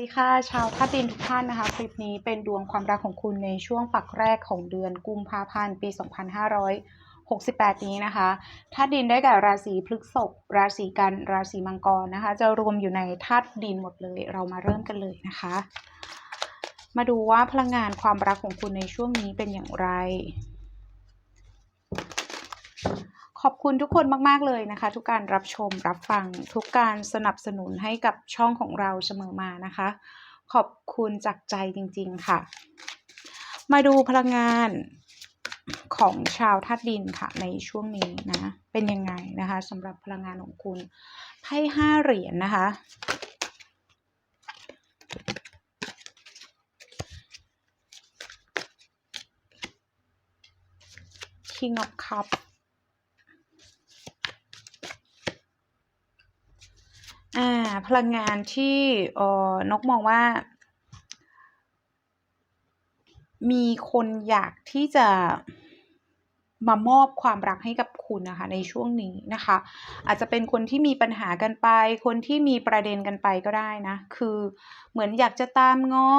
สวัสดีค่ะชาวธาตุดินทุกท่านนะคะ คลิปนี้เป็นดวงความรักของคุณในช่วงปักแรกของเดือนกุมภาพันธ์ปี 2568 นี้นะคะธาตุดินได้แก่ราศีพฤษภราศีกันราศีมังกรนะคะ จะรวมอยู่ในธาตุดินหมดเลย เรามาเริ่มกันเลยนะคะ มาดูว่าพลังงานความรักของคุณในช่วงนี้เป็นอย่างไร ขอบคุณทุกคนมาก ๆ เลยนะคะ ทุกการรับชมรับฟังทุกการสนับสนุนให้กับช่องของเราเสมอมานะคะ ขอบคุณจากใจจริง ๆ ค่ะ มาดูพลังงานของชาวธาตุดินค่ะในช่วงนี้นะ เป็นยังไงนะคะสำหรับพลังงานของคุณไพ่ห้าเหรียญนนะคะ King of Cups อ่า พลังงานที่เอ่อนกมองว่า มีคนอยากที่จะมามอบความรักให้กับคุณนะคะ ในช่วงนี้นะคะ อาจจะเป็นคนที่มีปัญหากันไป คนที่มีประเด็นกันไปก็ได้นะ คือเหมือนอยากจะตามง้อ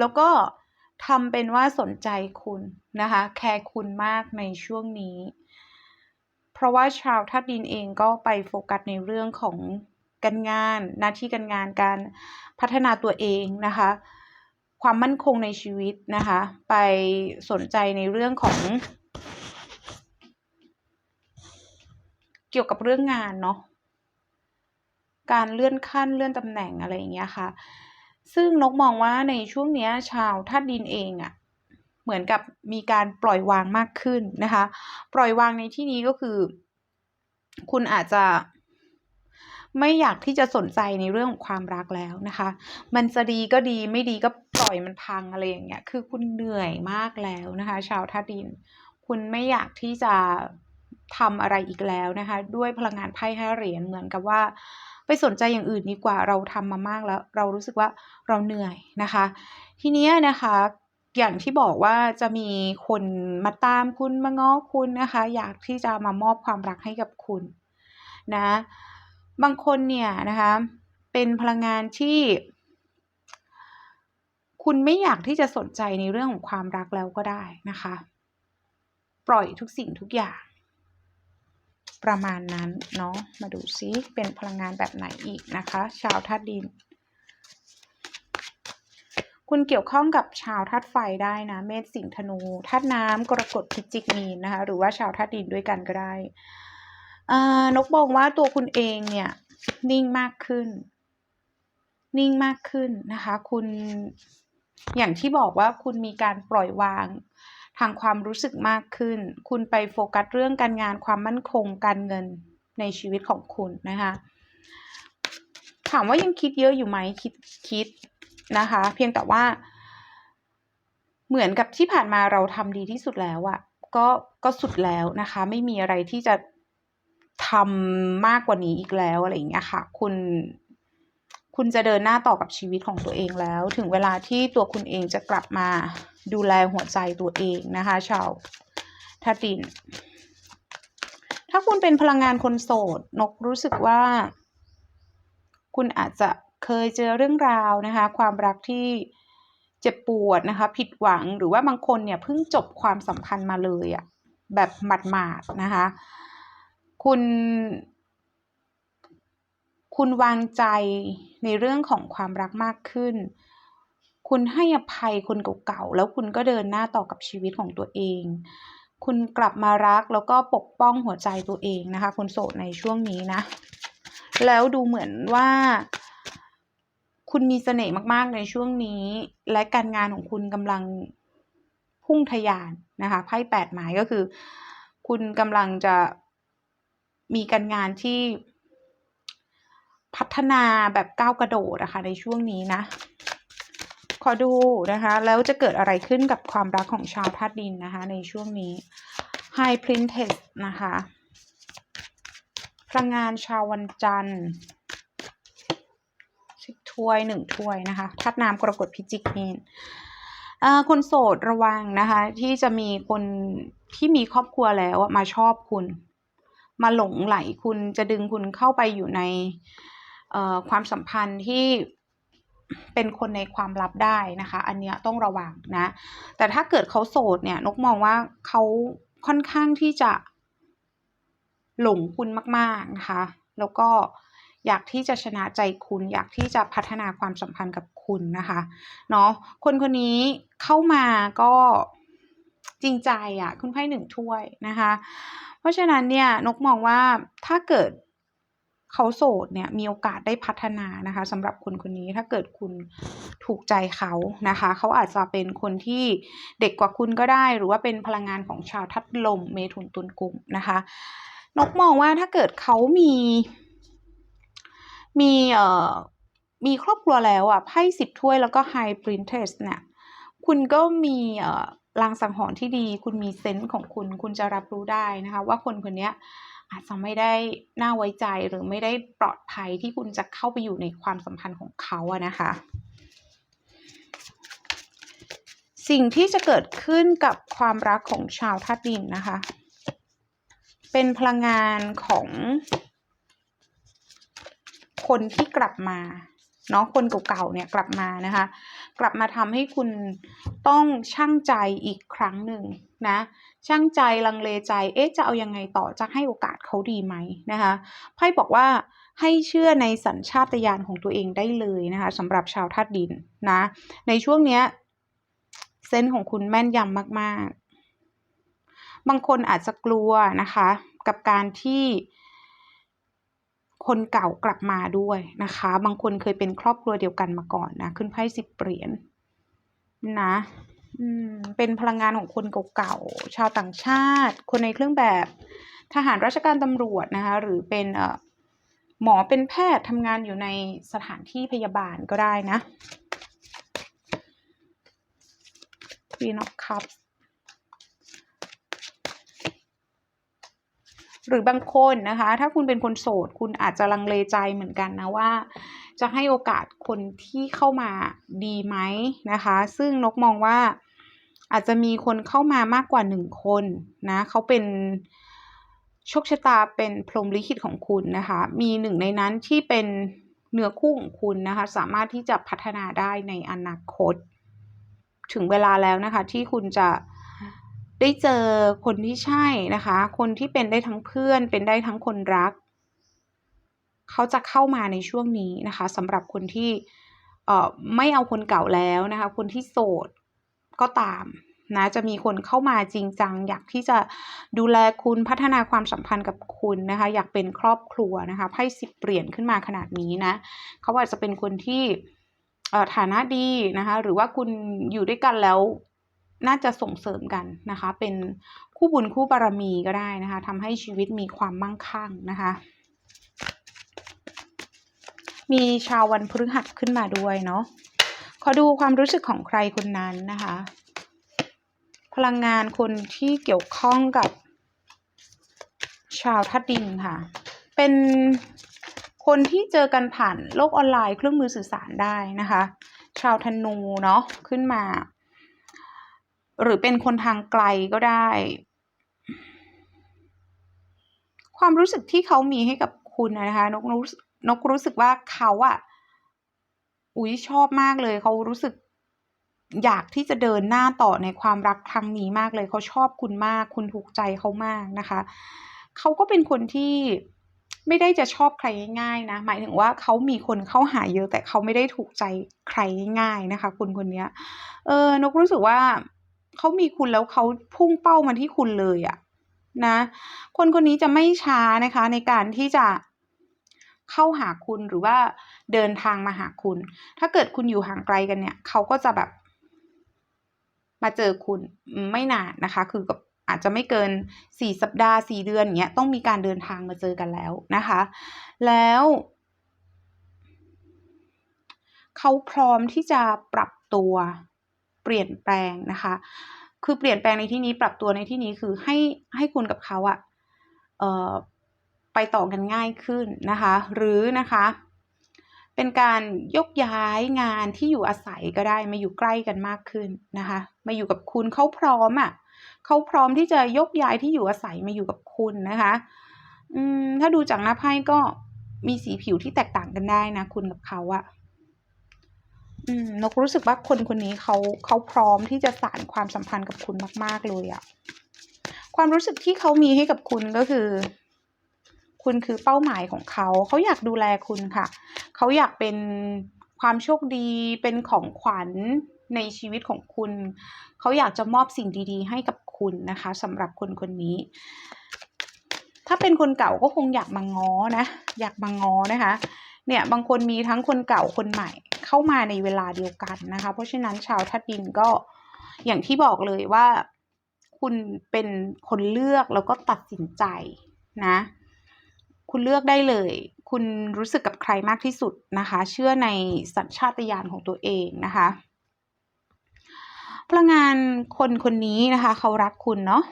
แล้วก็ทำเป็นว่าสนใจคุณนะคะ แคร์คุณมากในช่วงนี้ เพราะว่าชาวธาตุดินเองก็ไปโฟกัสในเรื่องของการงาน หน้าที่การงานการพัฒนาตัวเองนะคะ ความมั่นคงในชีวิตนะคะ ไปสนใจในเรื่องของเกี่ยวกับเรื่องงานเนาะการเลื่อนขั้นเลื่อนตำแหน่งอะไรอย่างเงี้ยค่ะ ซึ่งนกมองว่าในช่วงเนี้ยชาวธาตุดินเองอะ่ะ เหมือนกับมีการปล่อยวางมากขึ้นนะคะ ปล่อยวางในที่นี้ก็คือ คุณอาจจะไม่อยากที่จะสนใจในเรื่องของความรักแล้วนะคะ มันจะดีก็ดีไม่ดีก็ปล่อยมันพังอะไรอย่างเงี้ย คือคุณเหนื่อยมากแล้วนะคะ ชาวธาตุดิน คุณไม่อยากที่จะทำอะไรอีกแล้วนะคะ ด้วยพลังงานไพ่ห้าเหรียญเหมือนกับว่า ไปสนใจอย่างอื่นดีกว่าเราทำมามากแล้ว เรารู้สึกว่าเราเหนื่อยนะคะ ทีนี้นะคะ อย่างที่บอกว่าจะมีคนมาตามคุณมาง้อคุณนะคะ อยากที่จะมามอบความรักให้กับคุณนะ บางคนเนี่ยนะคะ เป็นพลังงานที่คุณไม่อยากที่จะสนใจในเรื่องของความรักแล้วก็ได้นะคะ ปล่อยทุกสิ่งทุกอย่าง ประมาณนั้นเนาะมาดูซิเป็นพลังงานแบบไหนอีกนะคะ ชาวธาตุดิน คุณเกี่ยวข้องกับชาวธาตุไฟได้นะ เมษสิงห์ธนูธาตุน้ำกรกฎพิจิกมีนนะคะ หรือว่าชาวธาตุดินด้วยกันก็ได้นกบอกว่าตัวคุณเองเนี่ย นิ่งมากขึ้น นิ่งมากขึ้นนะคะ คุณอย่างที่บอกว่าคุณมีการปล่อยวางทางความรู้สึกมากขึ้น คุณไปโฟกัสเรื่องการงานความมั่นคงการเงินในชีวิตของคุณนะคะ ถามว่ายังคิดเยอะอยู่ไหมคิดคิด นะคะ เพียงแต่ว่า เหมือนกับที่ผ่านมาเราทำดีที่สุดแล้วอะก็ก็สุดแล้วนะคะ ไม่มีอะไรที่จะทำมากกว่านี้อีกแล้วอะไรอย่างเงี้ยค่ะ คุณคุณจะเดินหน้าต่อกับชีวิตของตัวเองแล้ว ถึงเวลาที่ตัวคุณเองจะกลับมาดูแลหัวใจตัวเองนะคะ ชาวทัดิน ถ้าคุณเป็นพลังงานคนโสด นกรู้สึกว่า คุณอาจจะ เคยเจอเรื่องราวนะคะ ความรักที่เจ็บปวดนะคะ ผิดหวังหรือว่าบางคนเนี่ยเพิ่งจบความสัมพันธ์มาเลยอะแบบหมาดๆนะคะ คุณ คุณวางใจในเรื่องของความรักมากขึ้น คุณให้อภัยคนเก่าๆแล้วคุณก็เดินหน้าต่อกับชีวิตของตัวเอง คุณกลับมารักแล้วก็ปกป้องหัวใจตัวเองนะคะคุณโสดในช่วงนี้นะ แล้วดูเหมือนว่า คุณมีเสน่ห์มากๆในช่วงนี้ และการงานของคุณกำลังพุ่งทะยานนะคะไพ่แปดหมายก็คือ คุณกำลังจะมีการงานที่พัฒนาแบบก้าวกระโดดนะคะในช่วงนี้นะ ขอดูนะคะแล้วจะเกิดอะไรขึ้นกับความรักของชาวธาตุดินนะคะในช่วงนี้ High Princess นะคะพลังงานชาววันจันทร์ ถ้วยหนึ่งถ้วยนะคะธาตุน้ำกรกฎพิจิกมีนคนโสดระวังนะคะ ที่จะมีคนที่มีครอบครัวแล้วมาชอบคุณ มาหลงไหลคุณจะดึงคุณเข้าไปอยู่ในความสัมพันธ์ที่เป็นคนในความลับได้นะคะ อันเนี้ยต้องระวังนะ แต่ถ้าเกิดเขาโสดเนี่ยนกมองว่าเขาค่อนข้างที่จะหลงคุณมาก ๆ นะคะ แล้วก็ อยากที่จะชนะใจคุณ อยากที่จะพัฒนาความสัมพันธ์กับคุณนะคะเนาะคนคนนี้เข้ามาก็จริงใจอะคุณไพ่หนึ่งถ้วยนะคะ เพราะฉะนั้นเนี่ยนกมองว่าถ้าเกิดเขาโสดเนี่ยมีโอกาสได้พัฒนานะคะสำหรับคนคนนี้ถ้าเกิดคุณถูกใจเขานะคะ เขาอาจจะเป็นคนที่เด็กกว่าคุณก็ได้ หรือว่าเป็นพลังงานของชาวทัดลมเมถุนตุลกุมนะคะ นกมองว่าถ้าเกิดเขามี มีเอ่อมีครอบครัวแล้วอะไพ่สิบถ้วยแล้วก็ไฮปรินเทสเนี่ยคุณก็มีเอ่อลางสังหรณ์ที่ดี คุณมีเซนส์ของคุณ คุณจะรับรู้ได้นะคะ ว่าคนคนนี้อาจจะไม่ได้น่าไว้ใจหรือไม่ได้ปลอดภัยที่คุณจะเข้าไปอยู่ในความสัมพันธ์ของเขาอะนะคะ สิ่งที่จะเกิดขึ้นกับความรักของชาวธาตุดินนะคะ เป็นพลังงานของ คนที่กลับมาเนาะคนเก่าๆเนี่ยกลับมานะคะ กลับมาทำให้คุณต้องชั่งใจอีกครั้งหนึ่งนะชั่งใจลังเลใจเอ๊ะจะเอายังไงต่อจะให้โอกาสเขาดีไหมนะคะไพ่บอกว่าให้เชื่อในสัญชาตญาณของตัวเองได้เลยนะคะสำหรับชาวธาตุดินนะในช่วงเนี้ยเซนส์ของคุณแม่นยำมากๆ บางคนอาจจะกลัวนะคะ กับการที่ คนเก่ากลับมาด้วยนะคะ บางคนเคยเป็นครอบครัวเดียวกันมาก่อนนะ ขึ้นไพ่สิบเหรียญนะอืมเป็นพลังงานของคนเก่าๆ ชาวต่างชาติ คนในเครื่องแบบทหารราชการตำรวจนะคะ หรือเป็นเอ่อหมอเป็นแพทย์ทำงานอยู่ในสถานที่พยาบาลก็ได้นะ Queen of Cups หรือบางคนนะคะ ถ้าคุณเป็นคนโสด คุณอาจจะลังเลใจเหมือนกันนะว่า จะให้โอกาสคนที่เข้ามาดีไหมนะคะ ซึ่งนกมองว่าอาจจะมีคนเข้ามามากกว่าหนึ่งคนนะเขาเป็นโชคชะตาเป็นพรหมลิขิตของคุณนะคะ มีหนึ่งในนั้นที่เป็นเนื้อคู่ของคุณนะคะ สามารถที่จะพัฒนาได้ในอนาคต ถึงเวลาแล้วนะคะ ที่คุณจะ ได้เจอคนที่ใช่นะคะ คนที่เป็นได้ทั้งเพื่อน เป็นได้ทั้งคนรัก เขาจะเข้ามาในช่วงนี้นะคะสำหรับคนที่เอ่อไม่เอาคนเก่าแล้วนะคะ คนที่โสดก็ตามนะจะมีคนเข้ามาจริงจัง อยากที่จะดูแลคุณพัฒนาความสัมพันธ์กับคุณนะคะ อยากเป็นครอบครัวนะคะไพ่สิบเปลี่ยนขึ้นมาขนาดนี้นะเขาอาจจะเป็นคนที่ฐานะดีนะคะ หรือว่าคุณอยู่ด้วยกันแล้ว น่าจะส่งเสริมกันนะคะ เป็นคู่บุญคู่บารมีก็ได้นะคะทำให้ชีวิตมีความมั่งคั่งนะคะ มีชาววันพฤหัสขึ้นมาด้วยเนาะขอดูความรู้สึกของใครคนนั้นนะคะ พลังงานคนที่เกี่ยวข้องกับ ชาวทัดดินค่ะ เป็นคนที่เจอกันผ่านโลกออนไลน์เครื่องมือสื่อสารได้นะคะ ชาวธนูเนาะขึ้นมา หรือเป็นคนทางไกลก็ได้ ความรู้สึกที่เขามีให้กับคุณนะคะ นกรู้นกรู้สึกว่าเขาอะอุ้ยชอบมากเลย เขารู้สึกอยากที่จะเดินหน้าต่อในความรักครั้งนี้มากเลย เขาชอบคุณมาก คุณถูกใจเขามากนะคะ เขาก็เป็นคนที่ไม่ได้จะชอบใครง่ายๆนะ หมายถึงว่าเขามีคนเข้าหาเยอะ แต่เขาไม่ได้ถูกใจใครง่ายๆนะคะ คุณคนนี้เออนกรู้สึกว่า เขามีคุณแล้วเขาพุ่งเป้ามาที่คุณเลยอะนะ คนคนนี้จะไม่ช้านะคะ ในการที่จะเข้าหาคุณหรือว่าเดินทางมาหาคุณ ถ้าเกิดคุณอยู่ห่างไกลกันเนี่ย เขาก็จะแบบ มาเจอคุณไม่นานนะคะ คือกับอาจจะไม่เกินสี่สัปดาห์สี่เดือนเงี้ยต้องมีการเดินทางมาเจอกันแล้วนะคะ แล้วเขาพร้อมที่จะปรับตัว เปลี่ยนแปลงนะคะ คือเปลี่ยนแปลงในที่นี้ปรับตัวในที่นี้คือให้ให้คุณกับเขาอะเอ่อไปต่อกันง่ายขึ้นนะคะ หรือนะคะเป็นการยกย้ายงานที่อยู่อาศัยก็ได้มาอยู่ใกล้กันมากขึ้นนะคะ มาอยู่กับคุณเขาพร้อมอะ่ะเขาพร้อมที่จะยกย้ายที่อยู่อาศัยมาอยู่กับคุณนะคะอืมถ้าดูจากหน้าไพ่ก็มีสีผิวที่แตกต่างกันได้นะ คุณกับเขาอะ อืมนกรู้สึกว่าคนคนนี้เขาเขาพร้อมที่จะสานความสัมพันธ์กับคุณมาก ๆ เลยอะความรู้สึกที่เขามีให้กับคุณก็คือ คุณคือเป้าหมายของเขาเขาอยากดูแลคุณค่ะเขาอยากเป็นความโชคดีเป็นของขวัญในชีวิตของคุณ เขาอยากจะมอบสิ่งดีๆ ให้กับคุณนะคะสำหรับคนคนนี้ ถ้าเป็นคนเก่าก็คงอยากมาง้อนะ อยากมาง้อนะคะ เนี่ยบางคนมีทั้งคนเก่าคนใหม่ เข้ามาในเวลาเดียวกันนะคะ เพราะฉะนั้นชาวทัดดินก็อย่างที่บอกเลยว่า คุณเป็นคนเลือกแล้วก็ตัดสินใจนะ คุณเลือกได้เลย คุณรู้สึกกับใครมากที่สุดนะคะ เชื่อในสัญชาตญาณของตัวเองนะคะพลังงานคนคนนี้นะคะ เขารักคุณเนาะ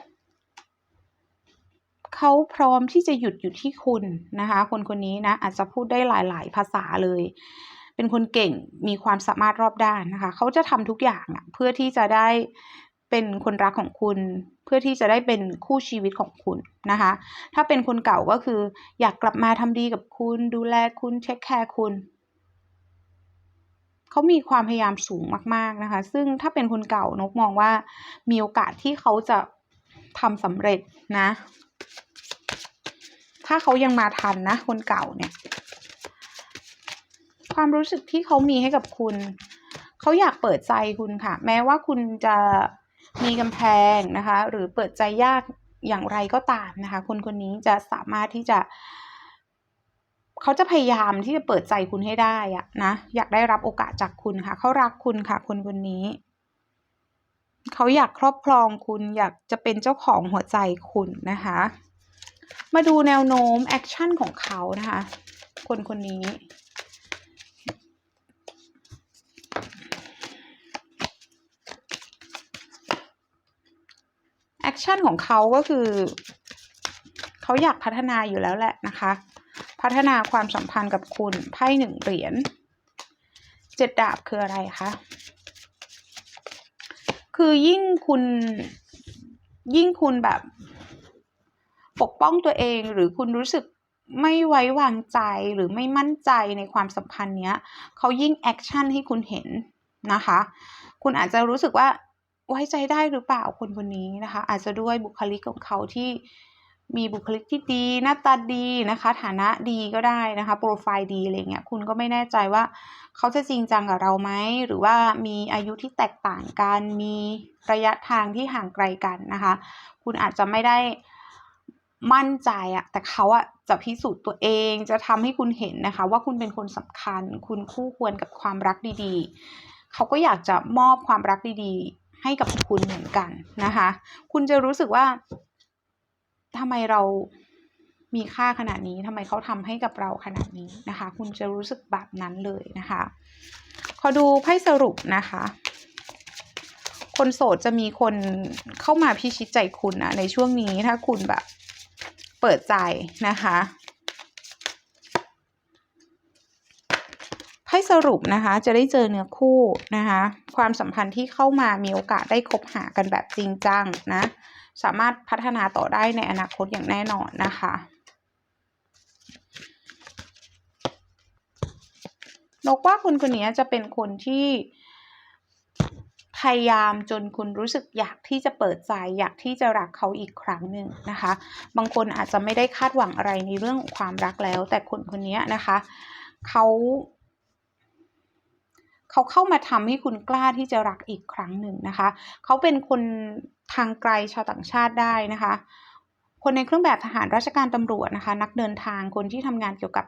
เขาพร้อมที่จะหยุดอยู่ที่คุณนะคะ คนคนนี้นะอาจจะพูดได้หลาย ๆ ภาษาเลย เป็นคนเก่งมีความสามารถรอบด้านนะคะ เขาจะทำทุกอย่างเพื่อที่จะได้เป็นคนรักของคุณ เพื่อที่จะได้เป็นคู่ชีวิตของคุณนะคะ ถ้าเป็นคนเก่าก็คือ อยากกลับมาทำดีกับคุณ ดูแลคุณเทคแคร์คุณเขามีความพยายามสูงมาก ๆนะคะ ซึ่งถ้าเป็นคนเก่านกมองว่ามีโอกาสที่เขาจะทำสำเร็จนะ ถ้าเขายังมาทันนะ คนเก่าเนี่ย ความรู้สึกที่เขามีให้กับคุณ เขาอยากเปิดใจคุณค่ะ แม้ว่าคุณจะมีกำแพงนะคะ หรือเปิดใจยากอย่างไรก็ตามนะคะ คนคนนี้จะสามารถที่จะ เขาจะพยายามที่จะเปิดใจคุณให้ได้อะนะ อยากได้รับโอกาสจากคุณค่ะ เขารักคุณค่ะ คนคนนี้ เขาอยากครอบครองคุณ อยากจะเป็นเจ้าของหัวใจคุณนะคะ มาดูแนวโน้มแอคชั่นของเขานะคะ คนคนนี้ คชั่นของเขาก็คือ เขาอยากพัฒนาอยู่แล้วแหละนะคะ พัฒนาความสัมพันธ์กับคุณไพ่หนึ่งเหรียญเจ็ดดาบคืออะไรคะคือยิ่งคุณยิ่งคุณแบบปกป้องตัวเองหรือคุณรู้สึกไม่ไว้วางใจหรือไม่มั่นใจในความสัมพันธ์เนี้ยเขายิ่งแอคชั่นให้คุณเห็นนะคะ คุณอาจจะรู้สึกว่า ไว้ใจได้หรือเปล่าคนคนนี้นะคะ อาจจะด้วยบุคลิกของเขาที่มีบุคลิกที่ดี หน้าตาดีนะคะ ฐานะดีก็ได้นะคะโปรไฟล์ดีอะไรเงี้ยคุณก็ไม่แน่ใจว่าเขาจะจริงจังกับเราไหมหรือว่ามีอายุที่แตกต่างกันมีระยะทางที่ห่างไกลกันนะคะ คุณอาจจะไม่ได้มั่นใจอะแต่เขาอะจะพิสูจน์ตัวเองจะทำให้คุณเห็นนะคะ ว่าคุณเป็นคนสำคัญ คุณคู่ควรกับความรักดีๆ เขาก็อยากจะมอบความรักดีๆ ให้กับคุณเหมือนกันนะคะ คุณจะรู้สึกว่าทำไมเรามีค่าขนาดนี้ทำไมเขาทำให้กับเราขนาดนี้นะคะ คุณจะรู้สึกแบบนั้นเลยนะคะ ขอดูไพ่สรุปนะคะ คนโสดจะมีคนเข้ามาพิชิตใจคุณนะในช่วงนี้ถ้าคุณแบบเปิดใจนะคะไพ่ สรุปนะคะ จะได้เจอเนื้อคู่นะคะ ความสัมพันธ์ที่เข้ามามีโอกาสได้คบหากันแบบจริงจังนะ สามารถพัฒนาต่อได้ในอนาคตอย่างแน่นอนนะคะ นกว่าคนคนนี้จะเป็นคนที่พยายามจนคุณรู้สึกอยากที่จะเปิดใจอยากที่จะรักเขาอีกครั้งหนึ่งนะคะ บางคนอาจจะไม่ได้คาดหวังอะไรในเรื่องของความรักแล้ว แต่คนคนนี้นะคะ เขา เขาเข้ามาทำให้คุณกล้าที่จะรักอีกครั้งหนึ่งนะคะ เขาเป็นคนทางไกลชาวต่างชาติได้นะคะ คนในเครื่องแบบทหารราชการตำรวจนะคะ นักเดินทางคนที่ทำงานเกี่ยวกับ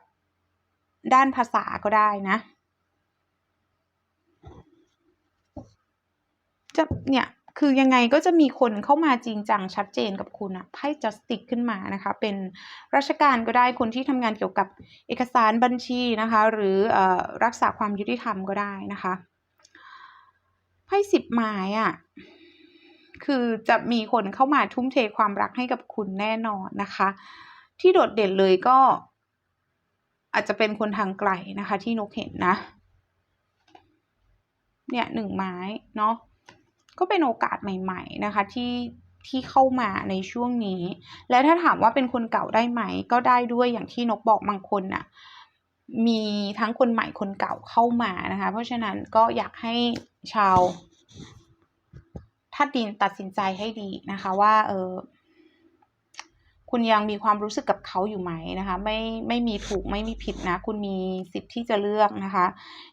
ด้านภาษาก็ได้นะจะเนี่ย คือยังไงก็จะมีคนเข้ามาจริงจังชัดเจนกับคุณอะไพ่จัสติกขึ้นมานะคะ เป็นราชการก็ได้คนที่ทำงานเกี่ยวกับเอกสารบัญชีนะคะ หรืออรักษาความยุติธรรมก็ได้นะคะไพ่สิบไม้อะคือจะมีคนเข้ามาทุ่มเทความรักให้กับคุณแน่นอนนะคะ ที่โดดเด่นเลยก็ อาจจะเป็นคนทางไกลนะคะ ที่นกเห็นนะ เนี่ยหนึ่งไม้เนาะ ก็เป็นโอกาสใหม่ ๆ นะคะที่ที่เข้ามาในช่วงนี้ และถ้าถามว่าเป็นคนเก่าได้ไหม ก็ได้ด้วยอย่างที่นกบอกบางคนน่ะมีทั้งคนใหม่คนเก่าเข้ามานะคะ เพราะฉะนั้นก็อยากให้ชาวธาตุดินตัดสินใจให้ดีนะคะว่าเออ คุณยังมีความรู้สึกกับเขาอยู่ไหมนะคะ ไม่ไม่มีถูกไม่มีผิดนะ คุณมีสิทธิ์ที่จะเลือกนะคะ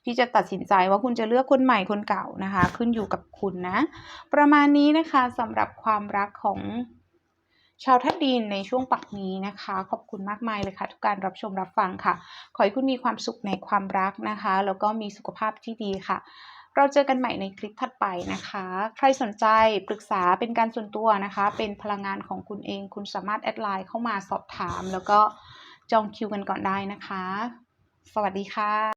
ที่จะตัดสินใจว่าคุณจะเลือกคนใหม่คนเก่านะคะ ขึ้นอยู่กับคุณนะ ประมาณนี้นะคะสำหรับความรักของชาวธาตุดินในช่วงปักนี้นะคะ ขอบคุณมากมายเลยค่ะ ทุกการรับชมรับฟังค่ะ ขอให้คุณมีความสุขในความรักนะคะ แล้วก็มีสุขภาพที่ดีค่ะ เราเจอกันใหม่ในคลิปถัดไปนะคะ ใครสนใจปรึกษาเป็นการส่วนตัวนะคะ เป็นพลังงานของคุณเอง คุณสามารถแอดไลน์เข้ามาสอบถาม แล้วก็จองคิวกันก่อนได้นะคะ สวัสดีค่ะ